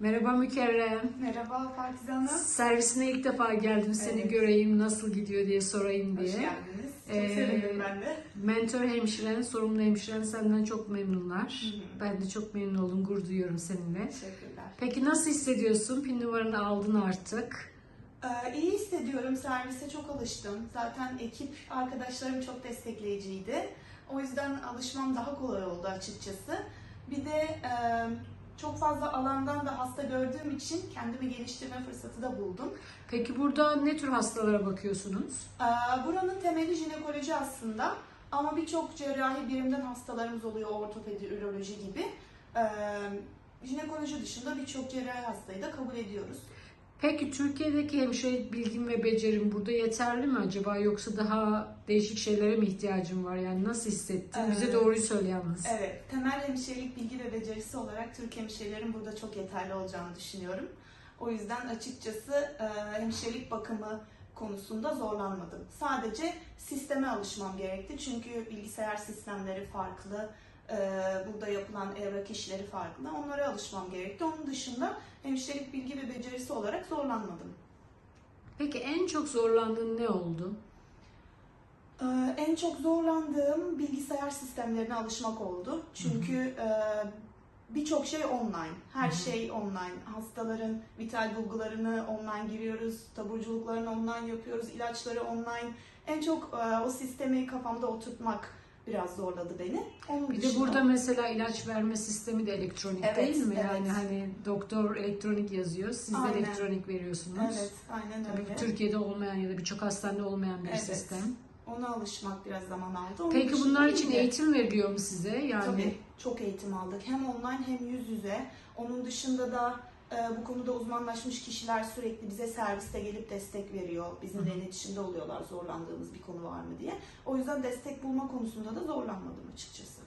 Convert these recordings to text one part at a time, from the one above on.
Merhaba Mükerrem. Merhaba Pakize Hanım. Servisine ilk defa geldim. Seni Evet. göreyim, nasıl gidiyor diye sorayım Hoş diye. geldiniz. Çok Ee, sevindim ben de. Mentor hemşiren, sorumlu hemşiren senden çok memnunlar. Hı hı. Ben de çok memnun oldum, gurur duyuyorum seninle. Teşekkürler. Peki nasıl hissediyorsun? Pin numaranı aldın artık. Ee, iyi hissediyorum. Servise çok alıştım. Zaten ekip arkadaşlarım çok destekleyiciydi. O yüzden alışmam daha kolay oldu açıkçası. Bir de e, çok fazla alandan da hasta gördüğüm için kendimi geliştirme fırsatı da buldum. Peki burada ne tür hastalara bakıyorsunuz? Ee, buranın temeli jinekoloji aslında. Ama birçok cerrahi birimden hastalarımız oluyor, ortopedi, üroloji gibi. Ee, jinekoloji dışında birçok cerrahi hastayı da kabul ediyoruz. Peki Türkiye'deki hemşirelik bilgin ve becerin burada yeterli mi acaba yoksa daha değişik şeylere mi ihtiyacın var? Yani nasıl hissettin? Bize Evet. doğruyu söyle yalnız. Evet, temel hemşirelik bilgi ve becerisi olarak Türk hemşirelerin burada çok yeterli olacağını düşünüyorum. O yüzden açıkçası e, hemşirelik bakımı konusunda zorlanmadım. Sadece sisteme alışmam gerekti çünkü bilgisayar sistemleri farklı, burada yapılan evrak işleri farklı. Onlara alışmam gerekti. Onun dışında hemşirelik bilgi ve becerisi olarak zorlanmadım. Peki en çok zorlandığın ne oldu? Ee, En çok zorlandığım bilgisayar sistemlerine alışmak oldu. Çünkü e, birçok şey online. Her şey online. Hastaların vital bulgularını online giriyoruz, taburculuklarını online yapıyoruz, ilaçları online. En çok e, o sistemi kafamda oturtmak biraz zorladı beni. Onun Bir de burada mesela ilaç verme sistemi de elektronik Evet, değil mi? evet. Yani hani doktor elektronik yazıyor, siz de Aynen. elektronik veriyorsunuz. Evet, aynen Tabii öyle. Türkiye'de olmayan ya da birçok hastanede olmayan bir Evet. sistem. Ona alışmak biraz zaman aldı. Onun Peki bunlar için iyiydi. eğitim veriliyor mu size? Yani Tabii çok eğitim aldık. Hem online hem yüz yüze. Onun dışında da bu konuda uzmanlaşmış kişiler sürekli bize serviste gelip destek veriyor. Bizimle Hı hı. iletişimde oluyorlar zorlandığımız bir konu var mı diye. O yüzden destek bulma konusunda da zorlanmadım açıkçası.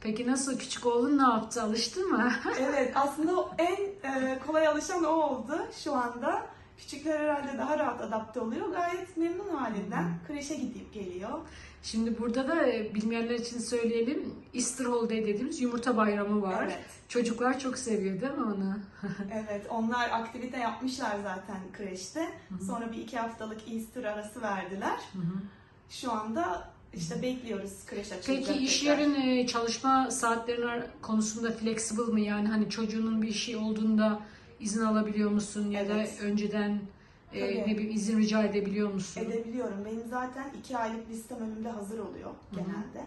Peki nasıl küçük oğlun ne yaptı? Alıştı mı? evet aslında en e, kolay alışan o oldu şu anda. Küçükler herhalde daha rahat adapte oluyor. Gayet memnun halinden. Kreşe gidip geliyor. Şimdi burada da e, bilmeyenler için söyleyelim. Easter Holiday dediğimiz yumurta bayramı var. Evet. Çocuklar çok seviyor değil mi onu? Evet, onlar aktivite yapmışlar zaten kreşte. Sonra bir iki haftalık Easter arası verdiler. Şu anda işte bekliyoruz kreş açılacak. Peki iş tekrar. yerin e, çalışma saatlerine konusunda flexible mi? Yani hani çocuğunun bir şey olduğunda izin alabiliyor musun ya Evet. da önceden e, Tabii. ne bileyim izin rica edebiliyor musun? Edebiliyorum. Benim zaten iki aylık listem önümde hazır oluyor genelde.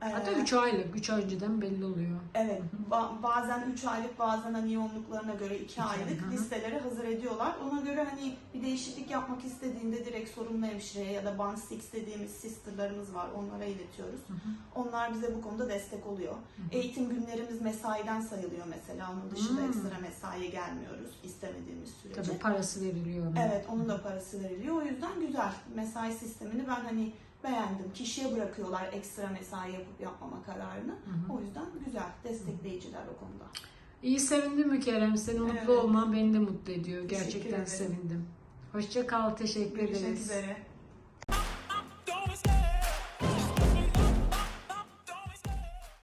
Hatta Ee, 3 aylık, 3 ay önceden belli oluyor. Evet, ba- bazen 3 aylık bazen hani yoğunluklarına göre 2 İki, aylık hı hı. listeleri hazır ediyorlar. Ona göre hani bir değişiklik yapmak istediğinde direkt sorumlu hemşireye ya da band 6 dediğimiz sisterlarımız var onlara iletiyoruz. Hı hı. Onlar bize bu konuda destek oluyor. Eğitim günlerimiz mesaiden sayılıyor mesela. Onun dışında Hmm. ekstra mesaiye gelmiyoruz istemediğimiz sürece. Tabii parası veriliyor. ona. Evet, onun da parası veriliyor. O yüzden güzel. Mesai sistemini ben hani beğendim. Kişiye bırakıyorlar ekstra mesai yapıp yapmama kararını. Hı hı. O yüzden güzel. Destekleyiciler o konuda. İyi sevindim Mükerrem. Senin mutlu Evet. olman beni de mutlu ediyor. Gerçekten sevindim. Hoşça kal. Teşekkür Görüşmek ederiz. üzere.